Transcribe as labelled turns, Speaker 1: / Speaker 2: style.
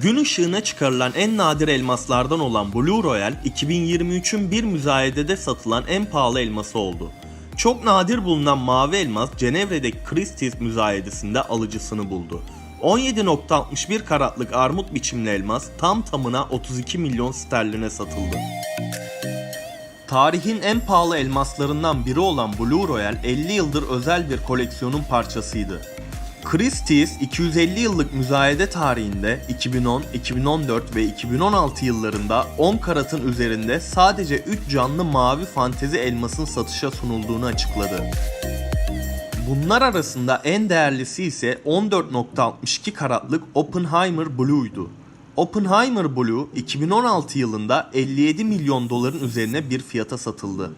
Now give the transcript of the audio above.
Speaker 1: Gün ışığına çıkarılan en nadir elmaslardan olan Blue Royal, 2023'ün bir müzayedede satılan en pahalı elması oldu. Çok nadir bulunan mavi elmas Cenevre'deki Christie's müzayedesinde alıcısını buldu. 17.61 karatlık armut biçimli elmas tam tamına 32 milyon sterline satıldı. Tarihin en pahalı elmaslarından biri olan Blue Royal 50 yıldır özel bir koleksiyonun parçasıydı. Christie's 250 yıllık müzayede tarihinde 2010, 2014 ve 2016 yıllarında 10 karatın üzerinde sadece 3 canlı mavi fantezi elmasın satışa sunulduğunu açıkladı. Bunlar arasında en değerlisi ise 14.62 karatlık Oppenheimer Blue'ydu. Oppenheimer Blue 2016 yılında 57 milyon doların üzerine bir fiyata satıldı.